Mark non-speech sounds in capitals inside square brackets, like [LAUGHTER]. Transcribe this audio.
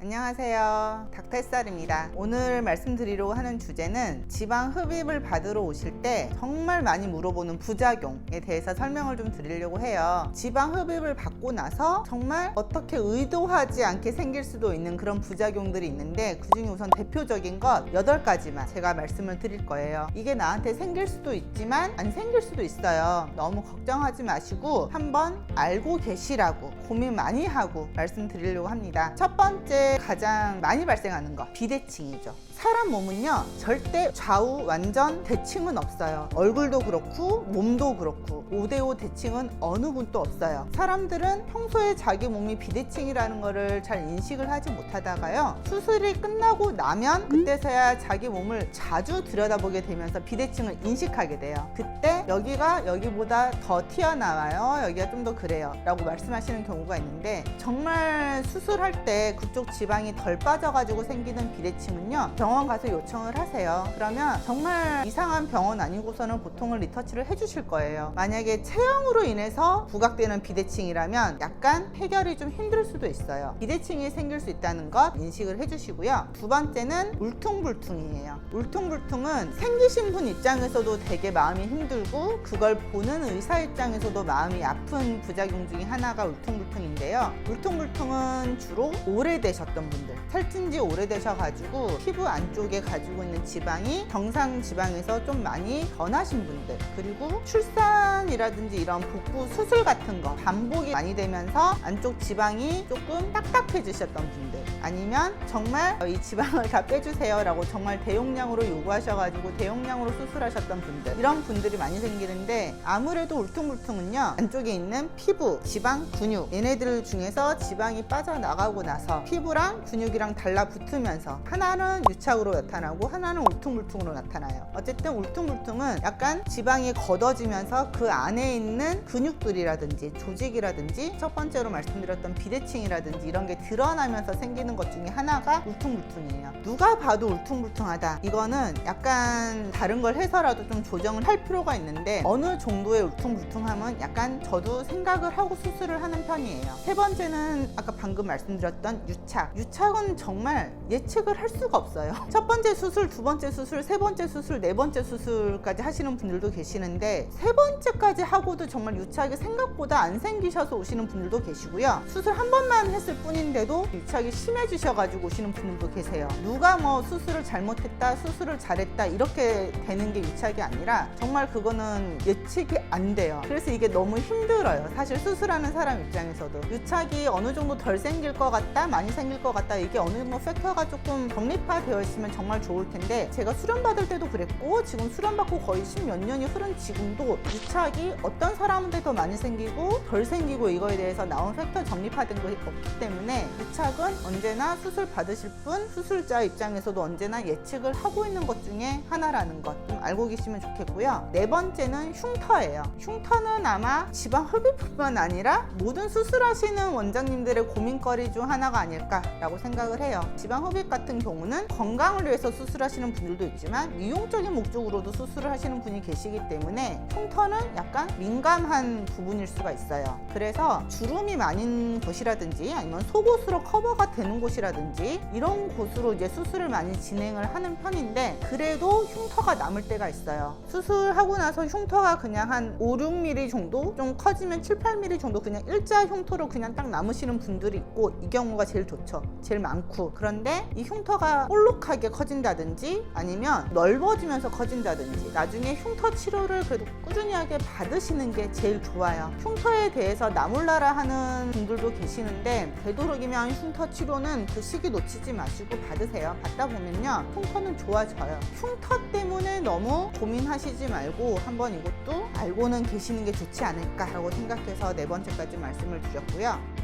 안녕하세요. 닭탈살입니다. 오늘 말씀드리려고 하는 주제는 지방 흡입을 받으러 오실 때 정말 많이 물어보는 부작용에 대해서 설명을 좀 드리려고 해요. 지방 흡입을 받고 나서 정말 어떻게 의도하지 않게 생길 수도 있는 그런 부작용들이 있는데 그 중에 우선 대표적인 것 8가지만 제가 말씀을 드릴 거예요. 이게 나한테 생길 수도 있지만 안 생길 수도 있어요. 너무 걱정하지 마시고 한번 알고 계시라고 고민 많이 하고 말씀드리려고 합니다. 첫 번째 가장 많이 발생하는 거 비대칭이죠. 사람 몸은요 절대 좌우 완전 대칭은 없어요. 얼굴도 그렇고 몸도 그렇고 5대5 대칭은 어느 분도 없어요. 사람들은 평소에 자기 몸이 비대칭이라는 거를 잘 인식을 하지 못하다가요 수술이 끝나고 나면 그때서야 자기 몸을 자주 들여다보게 되면서 비대칭을 인식하게 돼요. 그때 여기가 여기보다 더 튀어나와요. 여기가 좀 더 그래요. 라고 말씀하시는 경우가 있는데 정말 수술할 때 그쪽 지방이 덜 빠져가지고 생기는 비대칭은요 병원 가서 요청을 하세요. 그러면 정말 이상한 병원 아니고서는 보통은 리터치를 해주실 거예요. 만약에 체형으로 인해서 부각되는 비대칭이라면 약간 해결이 좀 힘들 수도 있어요. 비대칭이 생길 수 있다는 것 인식을 해주시고요. 두 번째는 울퉁불퉁이에요. 울퉁불퉁은 생기신 분 입장에서도 되게 마음이 힘들고 그걸 보는 의사 입장에서도 마음이 아픈 부작용 중에 하나가 울퉁불퉁인데요. 울퉁불퉁은 주로 오래되셨 던 분들, 살찐 지 오래되셔가지고 피부 안쪽에 가지고 있는 지방이 정상 지방에서 좀 많이 변하신 분들, 그리고 출산이라든지 이런 복부 수술 같은 거 반복이 많이 되면서 안쪽 지방이 조금 딱딱해지셨던 분들, 아니면 정말 이 지방을 다 빼주세요 라고 정말 대용량으로 요구하셔가지고 대용량으로 수술하셨던 분들, 이런 분들이 많이 생기는데 아무래도 울퉁불퉁은요 안쪽에 있는 피부, 지방, 근육. 얘네들 중에서 지방이 빠져나가고 나서 피부랑 근육이랑 달라붙으면서 하나는 유착으로 나타나고 하나는 울퉁불퉁으로 나타나요. 어쨌든 울퉁불퉁은 약간 지방이 걷어지면서 그 안에 있는 근육들이라든지 조직이라든지 첫 번째로 말씀드렸던 비대칭이라든지 이런 게 드러나면서 생기는 것 중에 하나가 울퉁불퉁이에요. 누가 봐도 울퉁불퉁하다. 이거는 약간 다른 걸 해서라도 좀 조정을 할 필요가 있는데 어느 정도의 울퉁불퉁함은 약간 저도 생각을 하고 수술을 하는 편이에요. 세 번째는 아까 방금 말씀드렸던 유착. 유착은 정말 예측을 할 수가 없어요. [LAUGHS] 첫 번째 수술, 두 번째 수술, 세 번째 수술, 네 번째 수술까지 하시는 분들도 계시는데 세 번째까지 하고도 정말 유착이 생각보다 안 생기셔서 오시는 분들도 계시고요. 수술 한 번만 했을 뿐인데도 유착이 심해지셔가지고 오시는 분들도 계세요. 누가 뭐 수술을 잘못했다, 수술을 잘했다 이렇게 되는 게 유착이 아니라 정말 그거는 예측이 안 돼요. 그래서 이게 너무 힘들어요. 사실 수술하는 사람 입장에서도 유착이 어느 정도 덜 생길 것 같다, 많이 생길 것 같다 이게 어느 정도 팩터가 조금 정립화 되어 있으면 정말 좋을 텐데 제가 수련 받을 때도 그랬고 지금 수련 받고 거의 십 몇 년이 흐른 지금도 유착이 어떤 사람한테 더 많이 생기고 덜 생기고 이거에 대해서 나온 팩터 정립화된 것이 없기 때문에 유착은 언제나 수술 받으실 분 수술자 입장에서도 언제나 예측을 하고 있는 것 중에 하나라는 것 좀 알고 계시면 좋겠고요. 네 번째는 흉터예요. 흉터는 아마 지방 흡입뿐만 아니라 모든 수술하시는 원장님들의 고민거리 중 하나가 아닐까 라고 생각을 해요. 지방 흡입 같은 경우는 건강을 위해서 수술하시는 분들도 있지만 미용적인 목적으로도 수술을 하시는 분이 계시기 때문에 흉터는 약간 민감한 부분일 수가 있어요. 그래서 주름이 많은 곳이라든지 아니면 속옷으로 커버가 되는 곳이라든지 이런 곳으로 이제 수술을 많이 진행을 하는 편인데 그래도 흉터가 남을 때가 있어요. 수술하고 나서 흉터가 그냥 한 5, 6mm 정도 좀 커지면 7, 8mm 정도 그냥 일자 흉터로 그냥 딱 남으시는 분들이 있고 이 경우가 제일 좋죠. 제일 많고 그런데 이 흉터가 볼록하게 커진다든지 아니면 넓어지면서 커진다든지 나중에 흉터 치료를 그래도 꾸준히 하게 받으시는 게 제일 좋아요. 흉터에 대해서 나몰라라 하는 분들도 계시는데 되도록이면 흉터 치료는 그 시기 놓치지 마시고 받으세요. 받다 보면요 흉터는 좋아져요. 흉터 때문에 너무 고민하시지 말고 한번 이것도 알고는 계시는 게 좋지 않을까라고 생각해서 네 번째까지 말씀을 드렸고요.